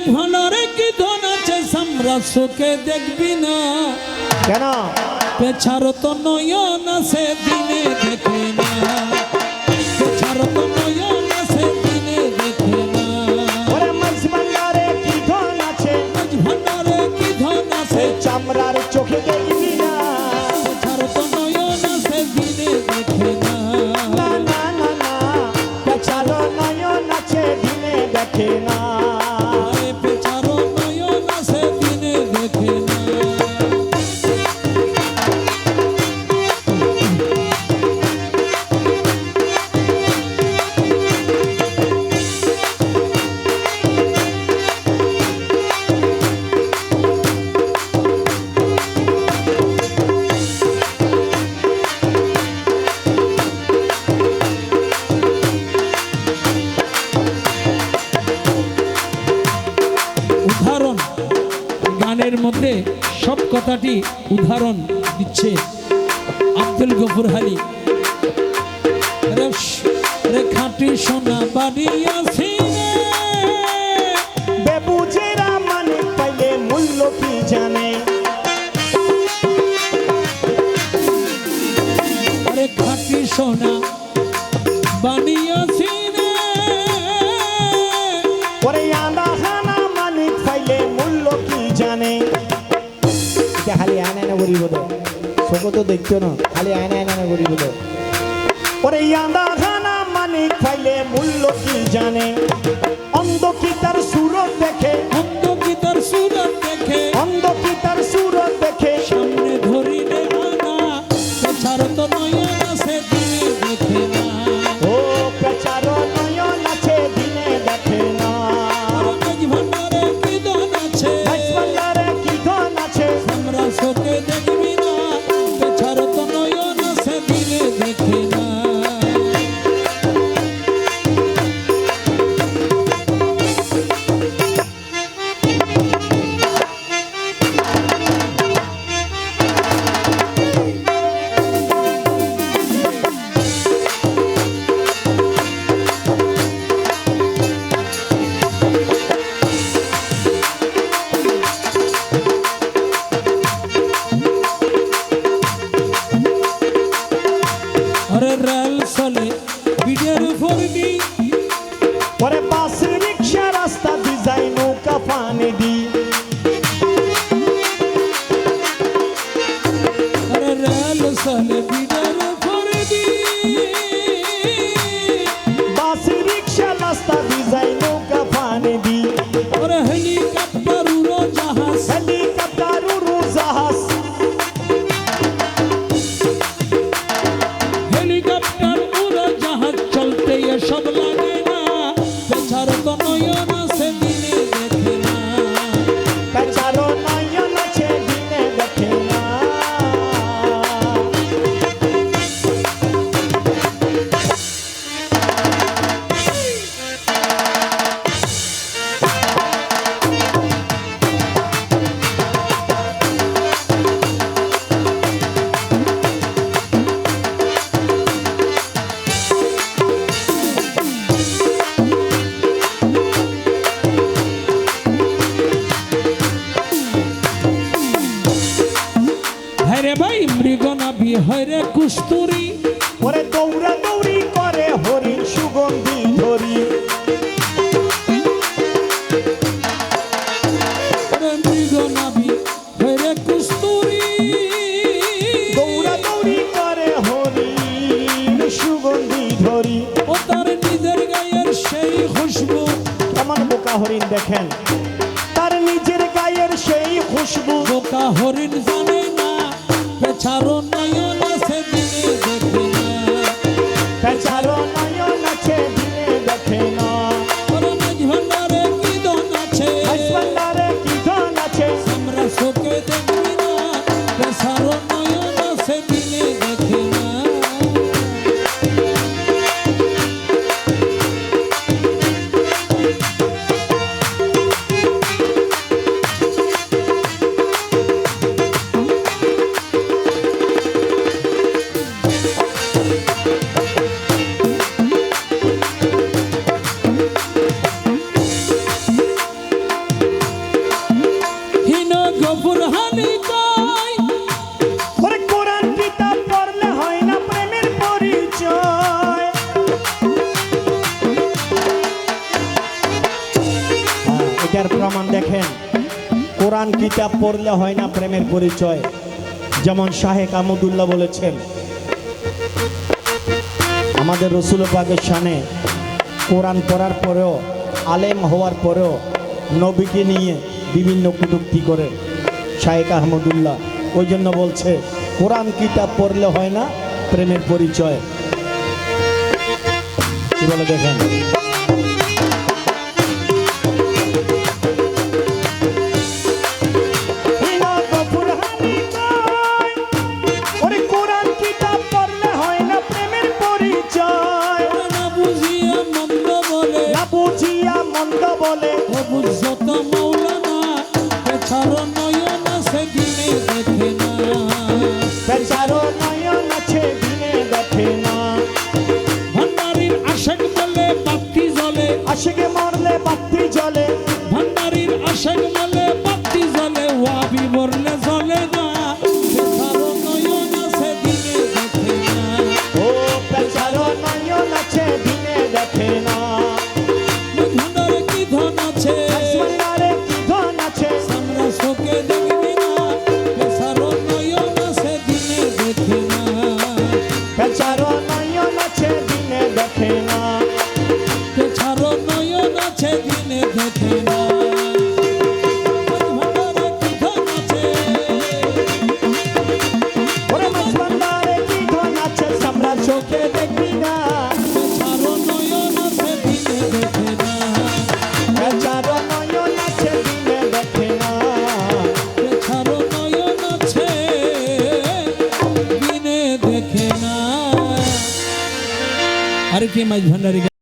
মিরাজ ভান্ডারে কি ধন আছে? সামরা সুখে দেখবি না। কেন? পেছার তো নয়ন সে দিনে দেখে না। পেছার তো মধ্যে সব কথাটি উদাহরণ দিচ্ছে আব্দুল গফুর হালি। রেখাটি সোনা বাড়ি আছে সোনা বানিয়ে এতিয়া খালি আইন আইনা কৰিব দে চকুতো দেখিছ ন? খালি আইন আইনা কৰিব দে মানে খাইলে মূল্য কি জানে? অন্ধ কি তার সুৰত দেখে? কিন্তু You. রঙে হরে কুস্তুরি। ওরে দৌড়া দৌড়ি করে হরি সুগন্ধি ধরি। দেখেন? তার নিজের গায়ের সেই খুশবু। বোকা হরিণ জানে ছাড়ো নাই এটার প্রমাণ দেখেন। কোরআন কিতাব পড়লে হয় না প্রেমের পরিচয়, যেমন শাহেক আমদুল্লাহ বলেছেন। আমাদের রসুল পাকের শানে কোরআন পড়ার পরেও, আলেম হওয়ার পরেও নবীকে নিয়ে বিভিন্ন কুটুক্তি করে শাহেক আহমদুল্লাহ ওই জন্য বলছে, কোরআন কিতাব পড়লে হয় না প্রেমের পরিচয়। কি বলে দেখেন? বেচারো নয়ন আছে দিনে দেখে না ভান্ডারির আশেক বলে বাতি জ্বলে। আশিকে মরলে বাতি জ্বলে। ভান্ডারির আশেক বলে বাতি জ্বলে। ওয়াবি বললে দিনে দেখে